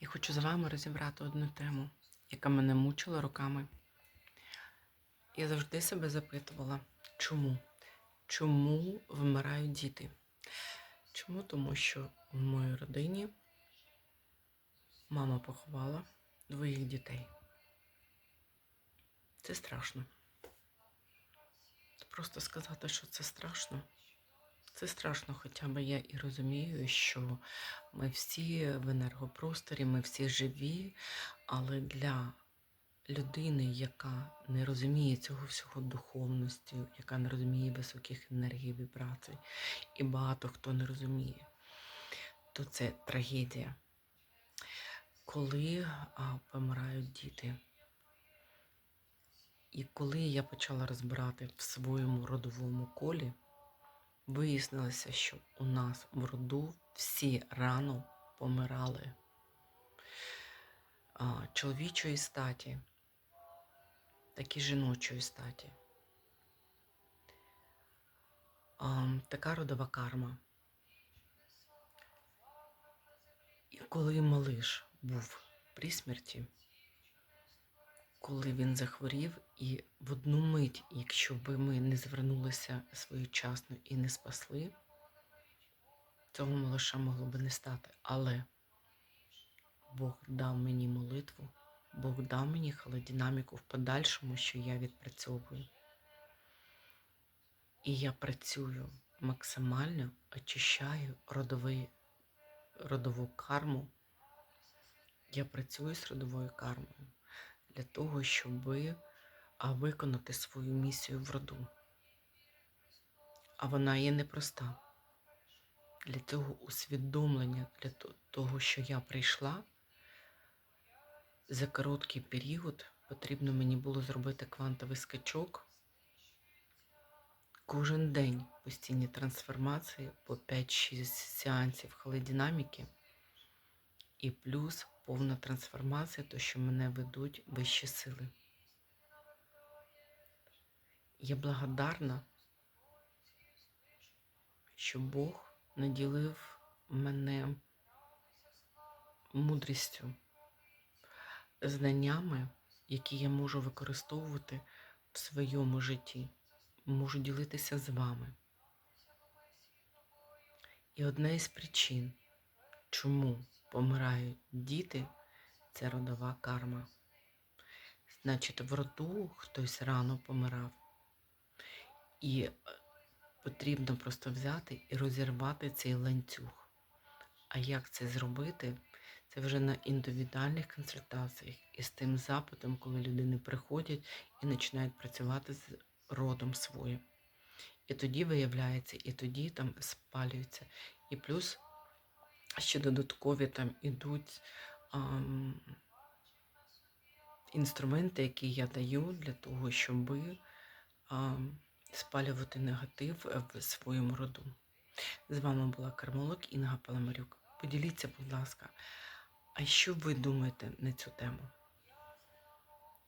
Я хочу з вами розібрати одну тему, яка мене мучила роками. Я завжди себе запитувала, чому? Чому вмирають діти? Чому? Тому що в моїй родині мама поховала двоїх дітей. Це страшно. Просто сказати, що це страшно. Це страшно, хоча б я і розумію, що ми всі в енергопросторі, ми всі живі, але для людини, яка не розуміє цього всього духовності, яка не розуміє високих енергій вібрацій, і багато хто не розуміє, то це трагедія. Коли а, помирають діти, і коли я почала розбирати в своєму родовому колі, вияснилося, що у нас в роду всі рано помирали чоловічої статі, так і жіночої статі. Така родова карма. І коли малиш був при смерті, коли він захворів, і в одну мить, якщо би ми не звернулися своєчасно і не спасли, цього малыша могло би не стати. Але Бог дав мені молитву, Бог дав мені холодинаміку в подальшому, що я відпрацьовую. І я працюю максимально, очищаю родовий, родову карму. Я працюю з родовою кармою для того, щоб виконати свою місію в роду. А вона є непроста. Для цього усвідомлення, для того, що я прийшла, за короткий період потрібно мені було зробити квантовий скачок. Кожен день постійні трансформації по 5-6 сеансів холодинаміки і плюс повна трансформація, то що мене ведуть вищі сили. Я благодарна, що Бог наділив мене мудрістю, знаннями, які я можу використовувати в своєму житті, можу ділитися з вами. І одна із причин, чому помирають діти, це родова карма. Значить, в роду хтось рано помирав. І е, потрібно просто взяти і розірвати цей ланцюг. А як це зробити? Це вже на індивідуальних консультаціях і з тим запитом, коли людини приходять і починають працювати з родом своїм. І тоді виявляється, і тоді там спалюється. І плюс ще додаткові там ідуть ам, інструменти, які я даю для того, щоб ам, спалювати негатив в своєму роду. З вами була кармолог Інга Паламарюк. Поділіться, будь ласка, а що ви думаєте на цю тему?